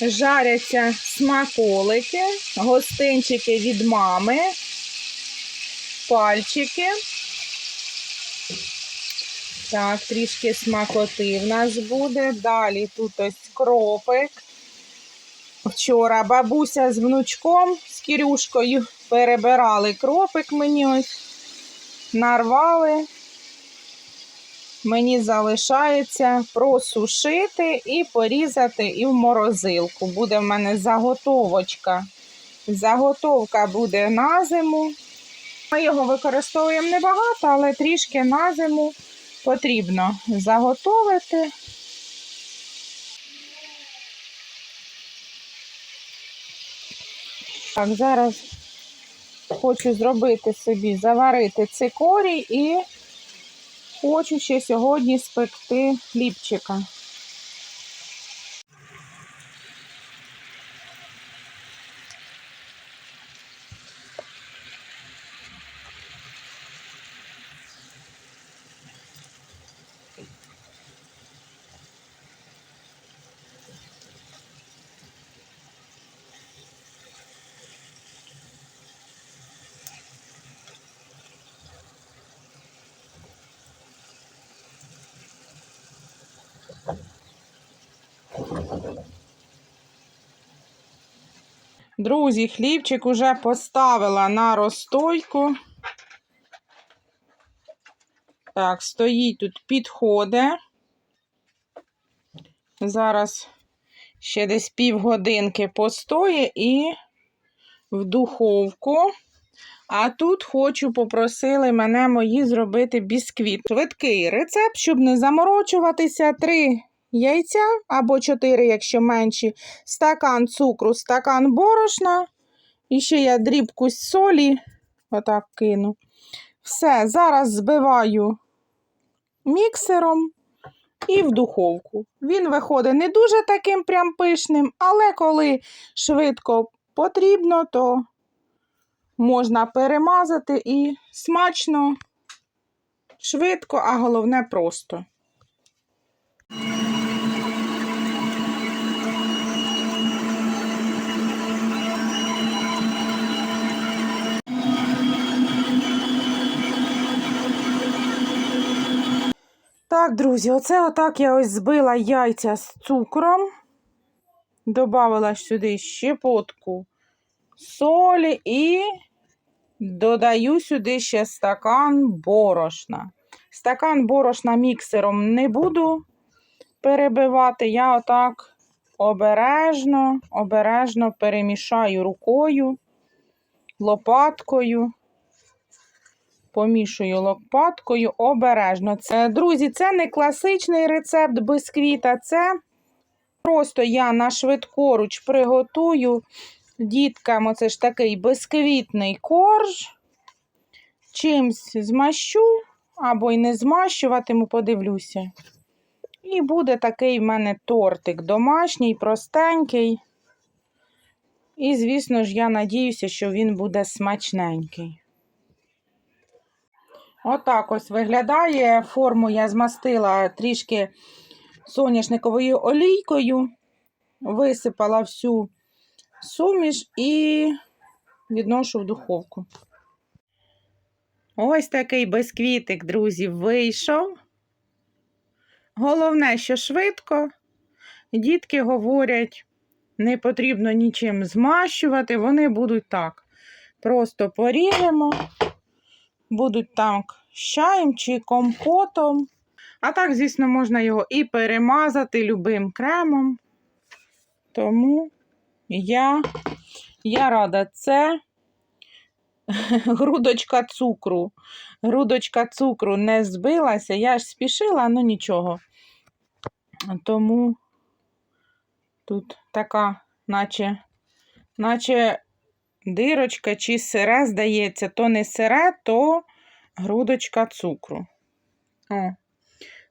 жаряться смаколики, гостинчики від мами, пальчики. Так, трішки смакоти в нас буде. Далі тут ось кропик. Вчора бабуся з внучком, з Кірюшкою перебирали кропик мені ось, нарвали. Мені залишається просушити і порізати і в морозилку. Буде в мене заготовочка. Заготовка буде на зиму. Ми його використовуємо небагато, але трішки на зиму потрібно заготовити. Так, зараз хочу зробити собі, заварити цикорій і хочу ще сьогодні спекти хлібчика. Друзі, хлібчик уже поставила на розстойку. Так, стоїть тут підходи. Зараз ще десь півгодинки постоє і в духовку. А тут хочу, попросили мене мої зробити бісквіт. Швидкий рецепт, щоб не заморочуватися. Три яйця або чотири, якщо менші, стакан цукру, стакан борошна. І ще я дрібку солі. Отак кину. Все, зараз збиваю міксером і в духовку. Він виходить не дуже таким прям пишним, але коли швидко потрібно, то можна перемазати і смачно, швидко, а головне просто. Так, друзі, оце отак я ось збила яйця з цукром. Добавила сюди щепотку солі і додаю сюди ще стакан борошна. Стакан борошна міксером не буду перебивати. Я отак обережно, обережно перемішаю рукою, лопаткою. Помішую лопаткою обережно. Це, друзі, це не класичний рецепт бисквіта, це просто я на швидкоруч приготую діткам оце ж такий бисквітний корж. Чимсь змащу або й не змащуватиму, подивлюся. І буде такий в мене тортик домашній, простенький. І, звісно ж, я надіюся, що він буде смачненький. Отак ось виглядає. Форму я змастила трішки соняшниковою олійкою, висипала всю суміш і відношу в духовку. Ось такий бисквітик, друзі, вийшов. Головне, що швидко. Дітки говорять, не потрібно нічим змащувати, вони будуть так. Просто поріжемо, будуть так з чаєм чи компотом. А так, звісно, можна його і перемазати любим кремом. Тому я, я рада, це грудочка цукру. Грудочка цукру не збилася. Я ж спішила, ну нічого. Тому тут така, наче, наче дирочка чи сире, здається, то не сире, то грудочка цукру. О.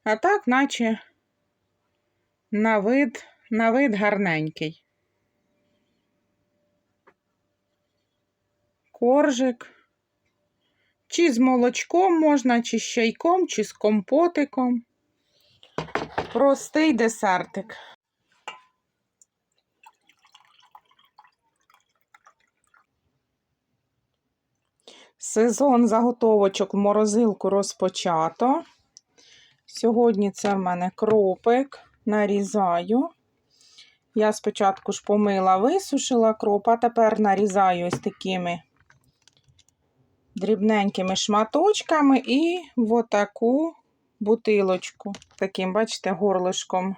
А так, наче на вид, на вид гарненький. Коржик. Чи з молочком можна, чи з чайком, чи з компотиком. Простий десертик. Сезон заготовочок в морозилку розпочато. Сьогодні це в мене кропик. Нарізаю. Я спочатку ж помила, висушила кроп, а тепер нарізаю ось такими дрібненькими шматочками і в отаку бутилочку. Таким, бачите, горлишком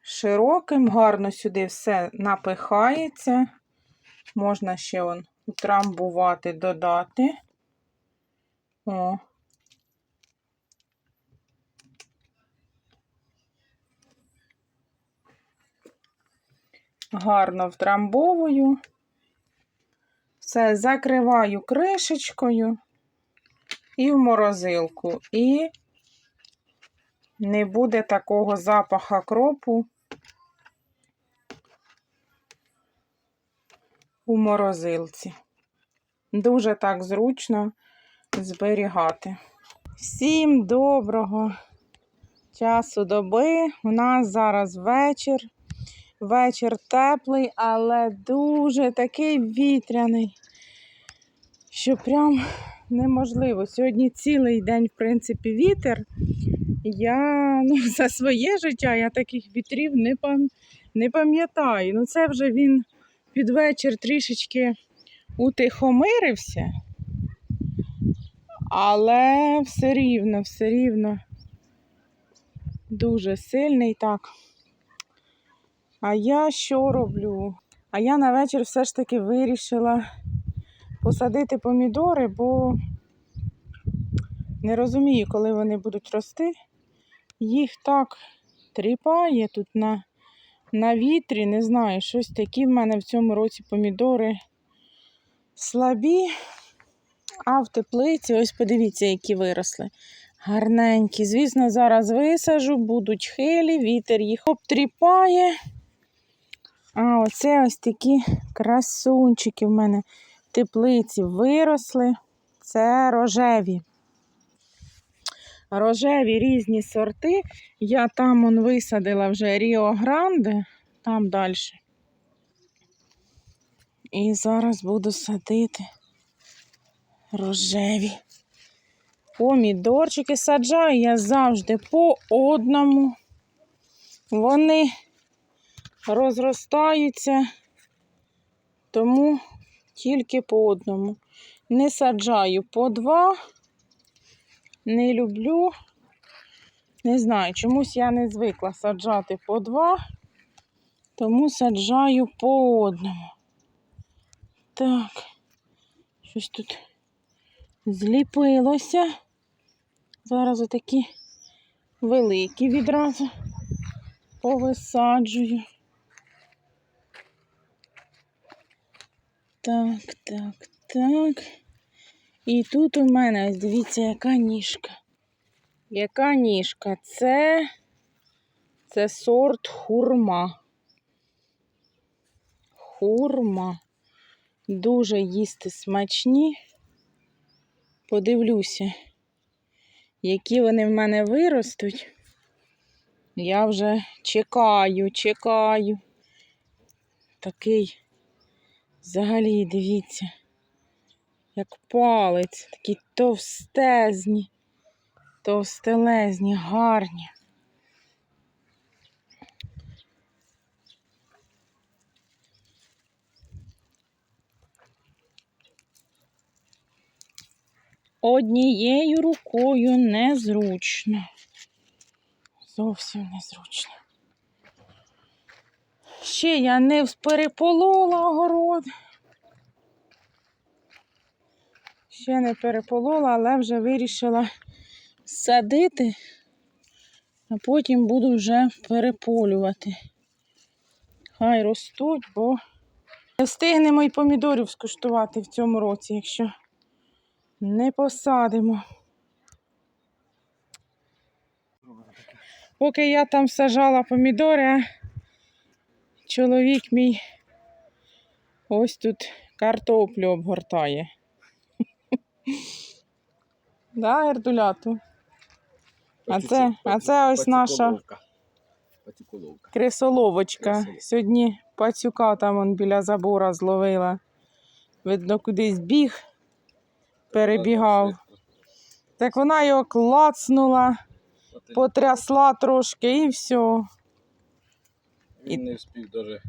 широким, гарно сюди все напихається. Можна ще он утрамбувати, додати. О. Гарно втрамбовую. Все, закриваю кришечкою і в морозилку. І не буде такого запаха кропу у морозилці. Дуже так зручно зберігати. Всім доброго часу доби. У нас зараз вечір. Вечір теплий, але дуже такий вітряний, що прям неможливо. Сьогодні цілий день, в принципі, вітер. Я ну, за своє життя я таких вітрів не, пам... не пам'ятаю. Ну, це вже він під вечір трішечки утихомирився, але все рівно, все рівно дуже сильний так. А я що роблю? А я на вечір все ж таки вирішила посадити помідори, бо не розумію, коли вони будуть рости. Їх так тріпає тут на, на вітрі, не знаю, щось такі в мене в цьому році помідори слабі. А в теплиці, ось подивіться, які виросли. Гарненькі. Звісно, зараз висажу, будуть хилі, вітер їх обтріпає. А оце ось такі красунчики в мене в теплиці виросли. Це рожеві. Рожеві різні сорти. Я там он висадила вже Ріо Гранде, там далі. І зараз буду садити рожеві. Помідорчики саджаю я завжди по одному. Вони розростаються, тому тільки по одному. Не саджаю по два, не люблю. Не знаю, чомусь я не звикла саджати по два, тому саджаю по одному. Так, щось тут зліпилося. Зараз отакі великі відразу повисаджую. Так, так, так. І тут у мене, дивіться, яка ніжка. Яка ніжка? Це, це сорт хурма. Хурма. Дуже їсти смачні. Подивлюся, які вони в мене виростуть. Я вже чекаю, чекаю. Такий Взагалі, дивіться, як палець, такі товстезні, товстелезні, гарні. Однією рукою незручно. Зовсім незручно. Ще я не переполола огород. Ще не переполола, але вже вирішила садити, а потім буду вже переполювати. Хай ростуть, бо не встигнемо і помідорів скуштувати в цьому році, якщо не посадимо. Поки я там сажала помідори, чоловік мій ось тут картоплю обгортає. Да, Ердуляту? А це, а це ось наша крисоловочка. Сьогодні пацюка там он біля забора зловила. Видно, кудись біг, перебігав. Так вона його клацнула, потрясла трошки і все. Він не встиг навіть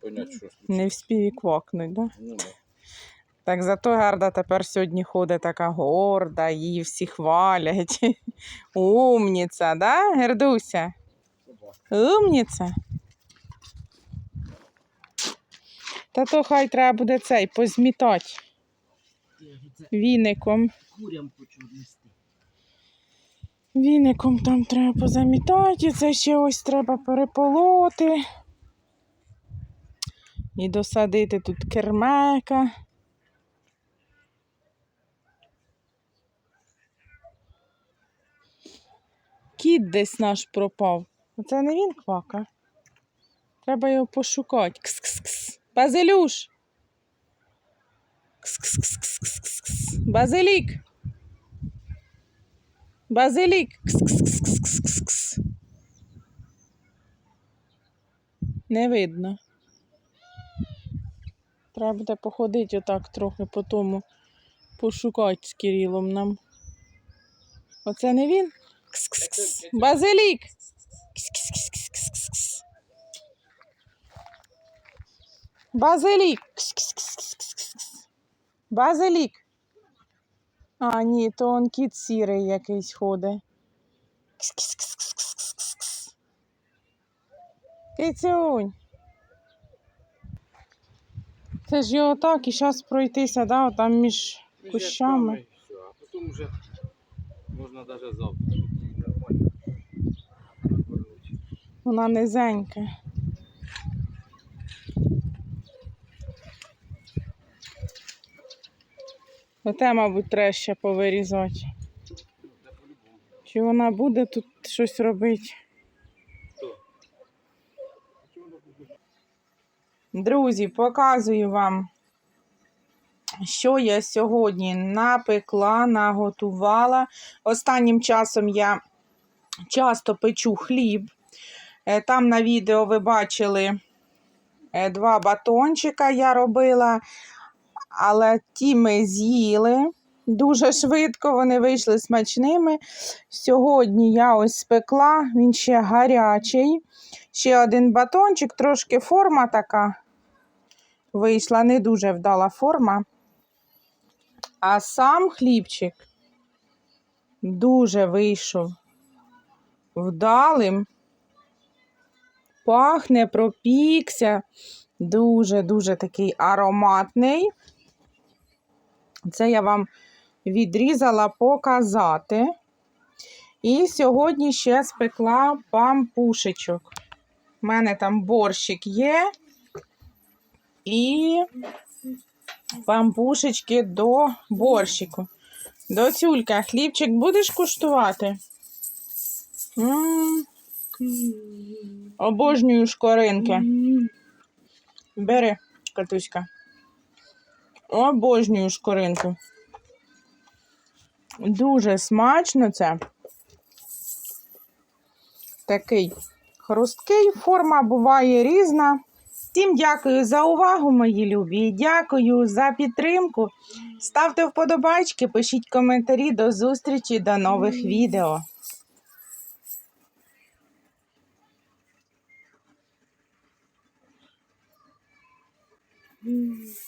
поняти, що случилось. Не вспів і квакнуть, да? Ну, да. Так зато Герда тепер сьогодні ходить така горда, її всі хвалять. Умніця, да, Гердуся? Умніця. Та то хай треба буде цей позмітати віником. Курям хочу нести. Віником там треба позамітати, це ще ось треба переполоти. І досадити тут кермека. Кіт десь наш пропав. Оце не він квака. Треба його пошукати. Кс-кс-кс. Базилюш. Кс-кс-кс-кс-кс-кс. Базилік. Базилік. Кс-кс-кс-кс-кс-кс. Не видно. Треба буде походити отак трохи по тому, пошукати з Кирилом нам. Оце не він? Базилік. Базилік. Кс-кс-кс-кс-кс-кс. Базилік. А, ні, то он кіт сірий якийсь ходить. Кс-кс-кс-кс-кс-кс-кс. Кицюнь. Це ж його так і зараз пройтися, да, там між кущами. А потім вже можна навіть завтра. Вона низенька. Оте, мабуть, треба ще повирізати. Чи вона буде тут щось робити? Друзі, показую вам, що я сьогодні напекла, наготувала. Останнім часом я часто печу хліб. Е, Там на відео ви бачили е, два батончика я робила, але ті ми з'їли. Дуже швидко вони вийшли смачними. Сьогодні я ось спекла, він ще гарячий. Ще один батончик, трошки форма така вийшла, не дуже вдала форма. А сам хлібчик дуже вийшов вдалим. Пахне, пропікся. Дуже-дуже такий ароматний. Це я вам відрізала показати. І сьогодні ще спекла пампушечок. У мене там борщик є. І пампушечки до борщику. Доцюлька, хлібчик будеш куштувати? м Обожнюю шкоринки. Бери, катуська. Обожнюю шкоринку. Дуже смачно це. Такий хрусткий, форма буває різна. Всім дякую за увагу, мої любі. Дякую за підтримку. Ставте вподобайки, пишіть коментарі. До зустрічі, до нових відео. М.